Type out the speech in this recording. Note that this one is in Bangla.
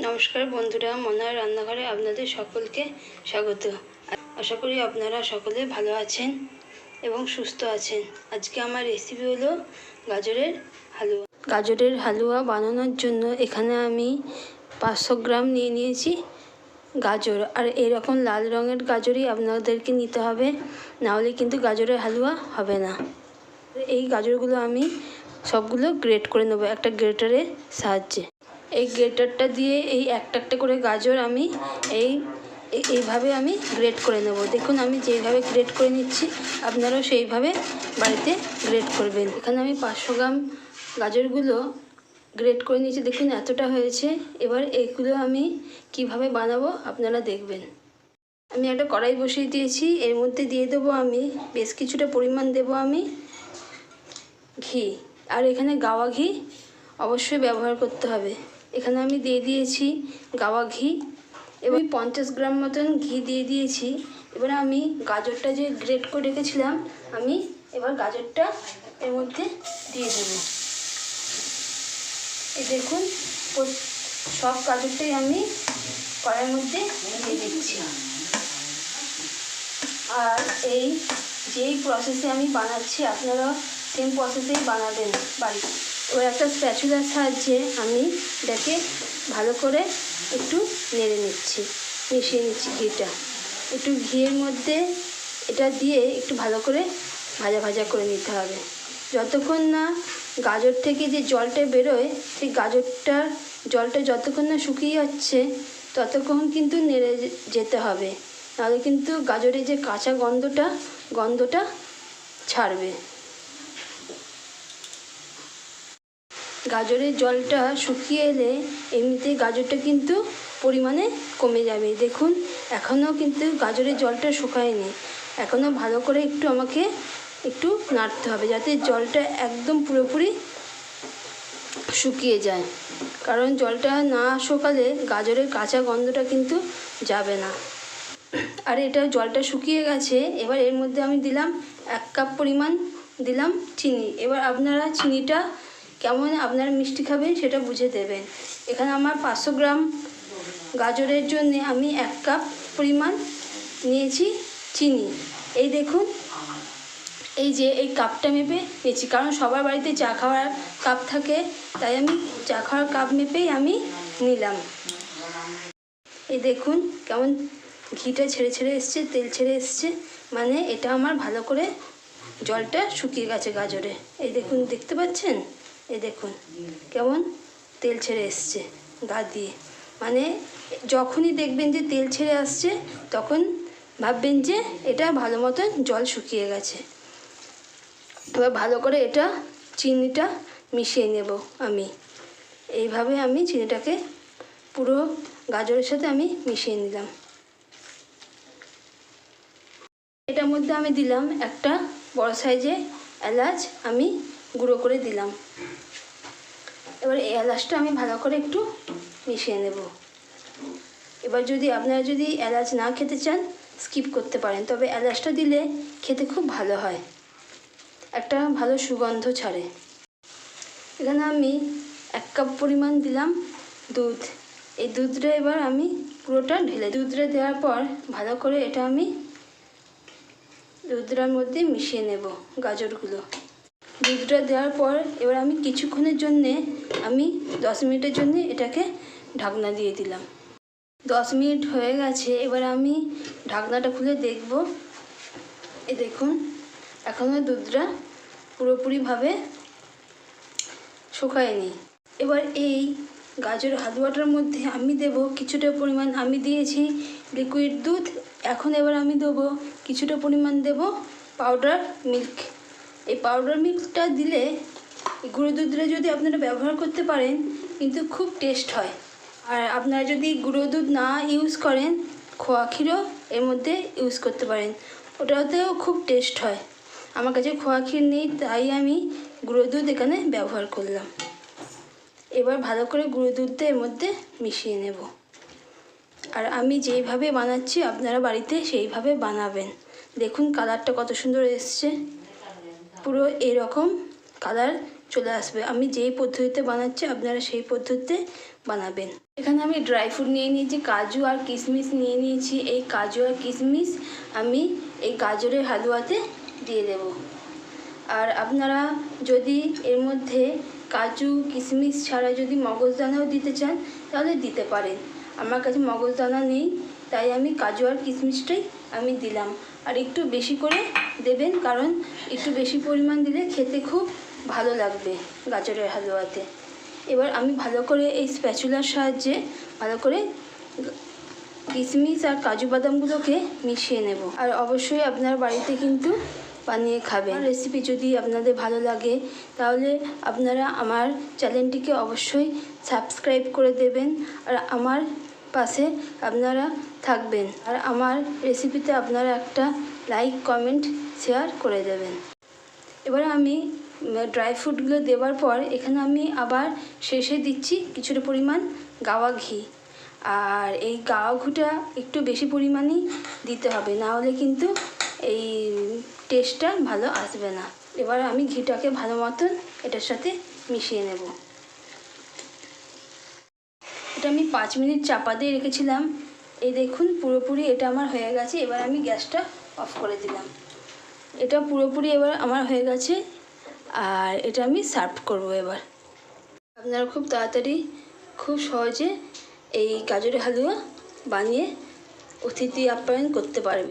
নমস্কার বন্ধুরা, মনার রান্নাঘরে আপনাদের সকলকে স্বাগত। আশা করি আপনারা সকলে ভালো আছেন এবং সুস্থ আছেন। আজকে আমার রেসিপি হলো গাজরের হালুয়া। গাজরের হালুয়া বানানোর জন্য এখানে আমি পাঁচশো গ্রাম নিয়ে নিয়েছি গাজর। আর এরকম লাল রঙের গাজরই আপনাদেরকে নিতে হবে, নাহলে কিন্তু গাজরের হালুয়া হবে না। এই গাজরগুলো আমি সবগুলো গ্রেট করে নেব, একটা গ্রেটারের সাহায্যে। এই গ্রেটারটা দিয়ে এই একটা একটা করে গাজর আমি এই, এই- এইভাবে আমি গ্রেট করে নেব। দেখুন, আমি যেইভাবে গ্রেট করে নিচ্ছি, আপনারাও সেইভাবে বাড়িতে গ্রেট করবেন। এখানে আমি পাঁচশো গ্রাম গাজরগুলো গ্রেট করে নিয়েছি। দেখুন, এতটা হয়েছে। এবার এইগুলো আমি কীভাবে বানাবো আপনারা দেখবেন। আমি একটা কড়াই বসিয়ে দিয়েছি। এর মধ্যে দিয়ে দেবো আমি, বেশ কিছুটা পরিমাণ দেবো আমি ঘি। আর এখানে গাওয়া ঘি অবশ্যই ব্যবহার করতে হবে। এখানে আমি দিয়ে দিয়েছি গাওয়া ঘি এবং পঞ্চাশ গ্রাম মতন ঘি দিয়ে দিয়েছি। এবার আমি গাজরটা যে গ্রেট করে রেখেছিলাম, আমি এবার গাজরটা এর মধ্যে দিয়ে দেবো। এই দেখুন সব গাজরটাই আমি কড়াইয়ের মধ্যে দিয়ে দিচ্ছি। আর এই যেই প্রসেসে আমি বানাচ্ছি আপনারা সেম প্রসেসেই বানাবেন বাড়িতে। এবার একটা স্প্যাচুলার সাহায্যে আমি এটাকে ভালো করে একটু নেড়ে নিচ্ছি, মিশিয়ে নিচ্ছি ঘিটা। একটু ঘিয়ের মধ্যে এটা দিয়ে একটু ভালো করে ভাজা ভাজা করে নিতে হবে। যতক্ষণ না গাজর থেকে যে জলটা বেরোয়, সেই গাজরটার জলটা যতক্ষণ না শুকিয়ে যাচ্ছে, ততক্ষণ কিন্তু নেড়ে যেতে হবে। নাহলে কিন্তু গাজরের যে কাঁচা গন্ধটা গন্ধটা ছাড়বে। গাজরের জলটা শুকিয়ে এলে এমনিতে গাজরটা কিন্তু পরিমাণে কমে যাবে। দেখুন, এখনও কিন্তু গাজরের জলটা শুকায়নি। এখনও ভালো করে একটু আমাকে একটু নাড়তে হবে যাতে জলটা একদম পুরোপুরি শুকিয়ে যায়। কারণ জলটা না শুকালে গাজরের কাঁচা গন্ধটা কিন্তু যাবে না। আর এটা জলটা শুকিয়ে গেছে, এবার এর মধ্যে আমি দিলাম এক কাপ পরিমাণ দিলাম চিনি। এবার আপনারা চিনিটা কেমন আপনারা মিষ্টি খাবেন সেটা বুঝে দেবেন। এখানে আমার পাঁচশো গ্রাম গাজরের জন্য আমি এক কাপ পরিমাণ নিয়েছি চিনি। এই দেখুন, এই যে এই কাপটা মেপে নিয়েছি, কারণ সবার বাড়িতে চা খাওয়ার কাপ থাকে, তাই আমি চা খাওয়ার কাপ মেপেই আমি নিলাম। এই দেখুন কেমন ঘিটা ছেড়ে ছেড়ে এসছে, তেল ছেড়ে এসছে মানে এটা আমার ভালো করে জলটা শুকিয়ে গেছে গাজরে। এই দেখুন, দেখতে পাচ্ছেন? এই দেখুন, কেমন তেল ছেড়ে এসছে, গা দিয়ে। মানে যখনই দেখবেন যে তেল ছেড়ে আসছে, তখন ভাববেন যে এটা ভালো মতন জল শুকিয়ে গেছে। এবার ভালো করে এটা চিনিটা মিশিয়ে নেব আমি। এইভাবে আমি চিনিটাকে পুরো গাজরের সাথে আমি মিশিয়ে নিলাম। এটার মধ্যে আমি দিলাম একটা বড় সাইজে এলাচ আমি গুঁড়ো করে দিলাম। এবার এই এলাচটা আমি ভালো করে একটু মিশিয়ে নেব। এবার যদি আপনারা যদি এলাচ না খেতে চান, স্কিপ করতে পারেন, তবে এলাচটা দিলে খেতে খুব ভালো হয়। একটা ভালো সুগন্ধ ছাড়ে। এখানে আমি এক কাপ পরিমাণ দিলাম দুধ। এই দুধটা এবার আমি পুরোটা ঢেলে দুধটা দেওয়ার পর ভালো করে এটা আমি দুধটার মধ্যে মিশিয়ে নেব গাজরগুলো। দুধটা দেওয়ার পর এবার আমি কিছুক্ষণের জন্যে আমি দশ মিনিটের জন্য এটাকে ঢাকনা দিয়ে দিলাম। দশ মিনিট হয়ে গেছে, এবার আমি ঢাকনাটা খুলে দেখব। এ দেখুন এখনও দুধটা পুরোপুরিভাবে শুকায়নি। এবার এই গাজর হালুয়াটার মধ্যে আমি দেব কিছুটা পরিমাণ, আমি দিয়েছি লিকুইড দুধ, এখন এবার আমি দেবো কিছুটা পরিমাণ দেব পাউডার মিল্ক এই পাউডার মিল্কটা দিলে গুঁড়ো দুধটা যদি আপনারা ব্যবহার করতে পারেন, কিন্তু খুব টেস্ট হয়। আর আপনারা যদি গুঁড়ো দুধ না ইউজ করেন, খোয়া ক্ষীরও এর মধ্যে ইউজ করতে পারেন। ওটাতেও খুব টেস্ট হয়। আমার কাছে খোয়া ক্ষীর নেই, তাই আমি গুঁড়ো দুধ এখানে ব্যবহার করলাম। এবার ভালো করে গুঁড়ো দুধটা এর মধ্যে মিশিয়ে নেব। আর আমি যেইভাবে বানাচ্ছি, আপনারা বাড়িতে সেইভাবে বানাবেন। দেখুন কালারটা কত সুন্দর এসছে। পুরো এরকম কালার চলে আসবে। আমি যেই পদ্ধতিতে বানাচ্ছি, আপনারা সেই পদ্ধতিতে বানাবেন। এখানে আমি ড্রাই ফ্রুট নিয়ে নিয়েছি, কাজু আর কিশমিশ নিয়ে নিয়েছি। এই কাজু আর কিশমিশ আমি এই গাজরের হালুয়াতে দিয়ে দেব। আর আপনারা যদি এর মধ্যে কাজু, কিশমিশ ছাড়া যদি মগজদানাও দিতে চান, তাহলে দিতে পারেন। আমার কাছে মগজদানা নেই, তাই আমি কাজু আর কিশমিশটাই আমি দিলাম। আর একটু বেশি করে দেবেন, কারণ একটু বেশি পরিমাণ দিলে খেতে খুব ভালো লাগবে গাজরের হালুয়াতে। এবার আমি ভালো করে এই স্প্যাচুলার সাহায্যে ভালো করে কিশমিশ আর কাজু বাদামগুলোকে মিশিয়ে নেব। আর অবশ্যই আপনার বাড়িতে কিন্তু বানিয়ে খাবেন। রেসিপি যদি আপনাদের ভালো লাগে, তাহলে আপনারা আমার চ্যানেলটিকে অবশ্যই সাবস্ক্রাইব করে দেবেন। আর আমার পাশে আপনারা থাকবেন। আর আমার রেসিপিতে আপনারা একটা লাইক কমেন্ট শেয়ার করে দেবেন। এবার আমি ড্রাই ফ্রুটগুলো দেওয়ার পর এখানে আমি আবার শেষে দিচ্ছি কিছুটা পরিমাণ গাওয়া ঘি। আর এই গাওয়া ঘিটা একটু বেশি পরিমাণেই দিতে হবে, না হলে কিন্তু এই টেস্টটা ভালো আসবে না। এবার আমি ঘিটাকে ভালো মতন এটার সাথে মিশিয়ে নেব। এটা আমি পাঁচ মিনিট চাপা দিয়ে রেখেছিলাম। এই দেখুন, পুরোপুরি এটা আমার হয়ে গেছে। এবার আমি গ্যাসটা অফ করে দিলাম। এটা পুরোপুরি এবার আমার হয়ে গেছে। আর এটা আমি সার্ভ করব এবার। আপনারা খুব তাড়াতাড়ি, খুব সহজে এই গাজরের হালুয়া বানিয়ে অতিথি আপ্যায়ন করতে পারবে